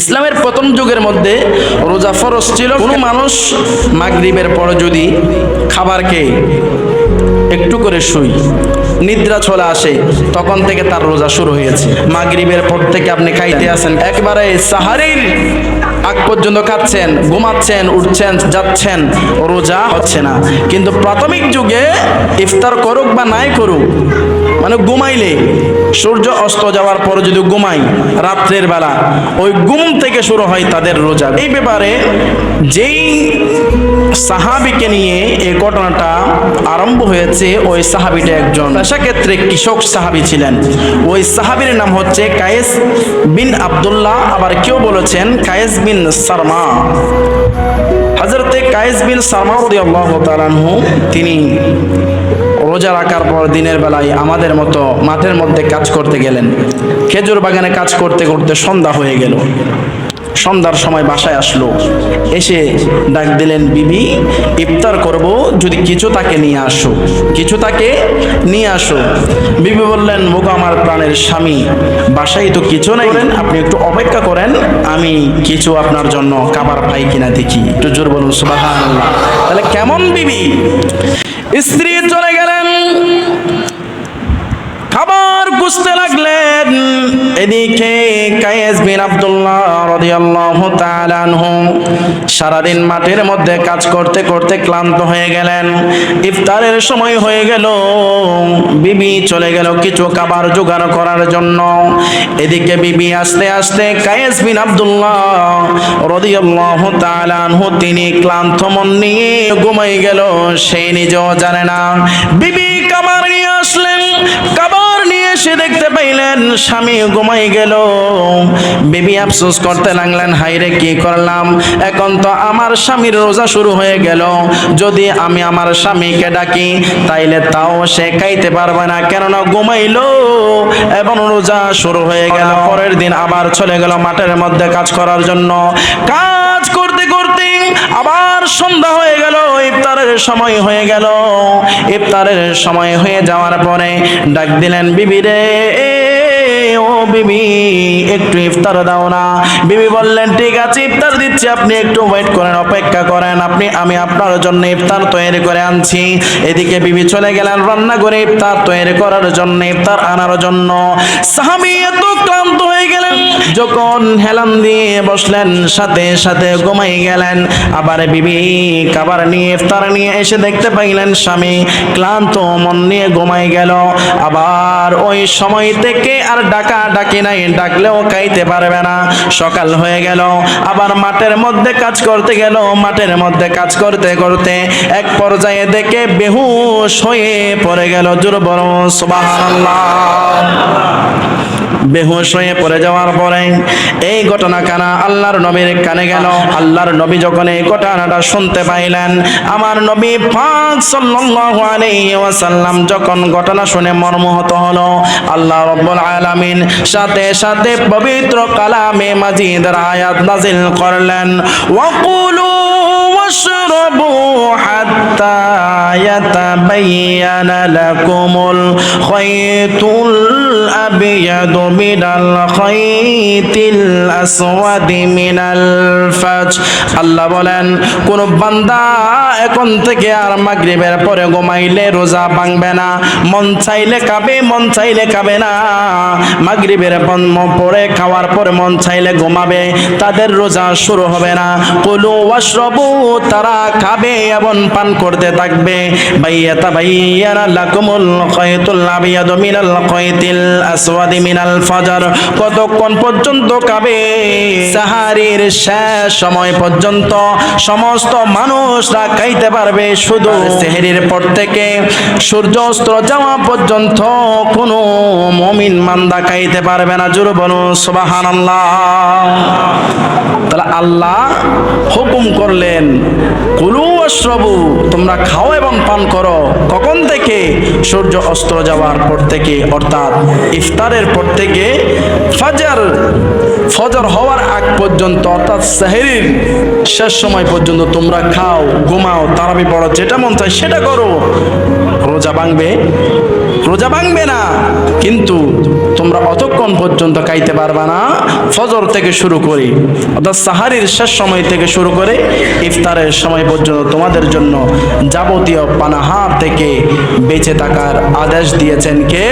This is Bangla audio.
ইসলামের প্রথম যুগের মধ্যে রোজা ফরজ ছিল। কোনো মানুষ মাগরিবের পর যদি খাবার খেয়ে একটু করে শুই, নিদ্রা চলে আসে, তখন থেকে তার রোজা শুরু হয়েছে। মাগরিবের পর থেকে আপনি খাইতে আসেন, একবারে সাহারির আগ পর্যন্ত খাচ্ছেন, ঘুমাচ্ছেন, উঠছেন, যাচ্ছেন, রোজা হচ্ছে না। কিন্তু প্রাথমিক যুগে ইফতার করুক বা নাই করুক মানে ঘুমাইলে সূর্য অস্ত যাওয়ার পর যদি ঘুমাই রাত্রের বেলা, ওই ঘুম থেকে শুরু হয় তাদের রোজা। এই ব্যাপারে যেই সাহাবিকে নিয়ে এই ঘটনাটা আরম্ভ হয়েছে, ওই সাহাবিটা একজন পেশাক্ষেত্রে কৃষক সাহাবি ছিলেন। ওই সাহাবির নাম হচ্ছে কায়েস বিন আব্দুল্লাহ, আবার কেউ বলেছেন কায়েস বিন সারমা। হজরতে কায়েস বিন সারমা তিনি রোজা রাখার পর দিনের বেলায় আমাদের মতো মাঠের মধ্যে কাজ করতে গেলেন। খেজুর বাগানে কাজ করতে করতে সন্ধ্যা হয়ে গেল। সন্ধ্যার সময় বাসায় আসলো। এসে ডাক দিলেন, বিবি, ইফতার করব, যদি কিছু তাকে নিয়ে আসো। কিছু তাকে নিয়ে আসো। বিবি বললেন, মুগো আমার প্রাণের স্বামী, বাসায় তো কিছু নাই। আপনি একটু অপেক্ষা করেন, আমি কিছু আপনার জন্য খাবার পাই কিনা দেখি। একটু জোর বলুন, সুবহানাল্লাহ। তাহলে কেমন বিবি? স্ত্রী চলে গেলেন। খাবার খুঁজতে লাগলেন। এদিকে কায়েস বিন আব্দুল্লাহ রাদিয়াল্লাহু তাআলা আনহু সারাদিন মাঠের মধ্যে কাজ করতে করতে ক্লান্ত হয়ে গেলেন। ইফতারের সময় হয়ে গেল। বিবি চলে গেল কিছু খাবার জোগাড় করার জন্য। এদিকে বিবি আস্তে আস্তে কায়েস বিন আব্দুল্লাহ রাদিয়াল্লাহু তাআলা আনহু, তিনি ক্লান্ত মন নিয়ে ঘুমাই গেল। সে নিজেও জানে না। বিবি দেখতে পাইলেন, স্বামী ঘুমাই গেল। বেবি আফসোস করতে লাগলেন হাইরে কি করলাম? এখন তো আমার স্বামীর রোজা শুরু হয়ে গেল। যদি আমি আমার স্বামীকে ডাকি, তাইলে তাও সে খাইতে পারবে না। কেননা ঘুমাইলো এবং রোজা শুরু হয়ে গেল। পরের দিন আবার চলে গেল মাঠের মধ্যে কাজ করার জন্য। কাজ করতে আবার সন্ধ্যা হয়ে গেল, ইফতারের সময় হয়ে গেল। ইফতারের সময় হয়ে যাওয়ার পরে ডাক দিলেন, বিবি রে, ও বিবি, একটু ইফতার দাও না। বিবি বললেন, ঠিক আছে, ইফতার দিচ্ছি, আপনি একটু ওয়েট করেন, অপেক্ষা করেন, আপনি, আমি আপনার জন্য ইফতার তৈরি করে আনছি। এদিকে বিবি চলে গেলেন, রান্না করে ইফতার তৈরি করার জন্য, ইফতার আনার জন্য। সাহাবি এত ক্লান্ত হয়ে গেলেন। যখন হেলান দিয়ে বসলেন, সাথে সাথে ঘুমাই গেলেন। আবার বিবি খাবার নিয়ে, ইফতার নিয়ে এসে দেখতে পাইলেন স্বামী ক্লান্ত মন নিয়ে ঘুমাই গেল। আবার ওই সময় থেকে আর ডাকা ডাকি নাই, ডাকলেও খাইতে পারবে না। সকাল হয়ে গেল, আবার মাঠের মধ্যে কাজ করতে গেল। মাঠের মধ্যে কাজ করতে করতে এক পর্যায়ে দেখে বেহুশ হয়ে পড়ে গেল। জোর বড় বেহুশ হয়ে পড়ে যাওয়ার পরে এই ঘটনা কানা আল্লাহর নবীর কানে গেল আল্লাহর নবী যখন এই ঘটনাটা শুনতে পাইলেন আমার নবী পাক সাল্লাল্লাহু আলাইহি ওয়াসাল্লাম যখন ঘটনা শুনে মর্মাহত হলো আল্লাহ রাব্বুল আলামিন সাথে সাথে পবিত্র কালামে মাজিদের আয়াত নাজিল করলেন ওয়াকুলু واشربوا حتى يتبين لكم الخيط الأبيض من الخيط الأسود من الفجر আল্লাহ বলেন কোন বান্দা এখন থেকে আর মাগরিবের পরে ঘুমাইলে রোজা ভাঙবে না মন চাইলে খাবে মন চাইলে খাবে না মাগরিবের পরে খাওয়ার পরে মন চাইলে ঘুমাবে তাদের রোজা শুরু হবে না কুলু ওয়াশরাবু তারা খাবে এবং পান করতে থাকবে বাইয়াতা বাইয়ানা লাকুমুল খায়তুল আবিয়াদ মিনাল খায়তিল আসওয়াদি মিনাল ফাজর কতক্ষণ পর্যন্ত খাবে সাহারির শেষ সময় পর্যন্ত সমস্ত মানুষরা খাইতে পারবে শুধু সেহরির পর থেকে সূর্য যাওয়া পর্যন্ত কোনো মমিন মান্দা খাইতে পারবে না। জোর বলুন, সুবহানাল্লাহ। তাহলে আল্লাহ হুকুম করলেন অশ্রবু, তোমরা খাও এবং পান করো। কখন থেকে? সূর্য অস্ত যাওয়ার পর থেকে, অর্থাৎ ইফতারের পর থেকে ফাজার, ফজর হওয়ার আগ পর্যন্ত, অর্থাৎ সাহেরির শেষ সময় পর্যন্ত তোমরা খাও, ঘুমাও, তারাবি পড়ো, যেটা মন চায় সেটা করো। রোজা ভাঙবে? রোজা ভাঙবে না, কিন্তু তোমরা অতক্ষণ পর্যন্ত খাইতে পারবা না। ফজর থেকে শুরু করি, অর্থাৎ সাহারির শেষ সময় থেকে শুরু করে ইফতারের সময় পর্যন্ত তোমাদের জন্য যাবতীয় পানাহার থেকে বেঁচে থাকার আদেশ দিয়েছেন কে?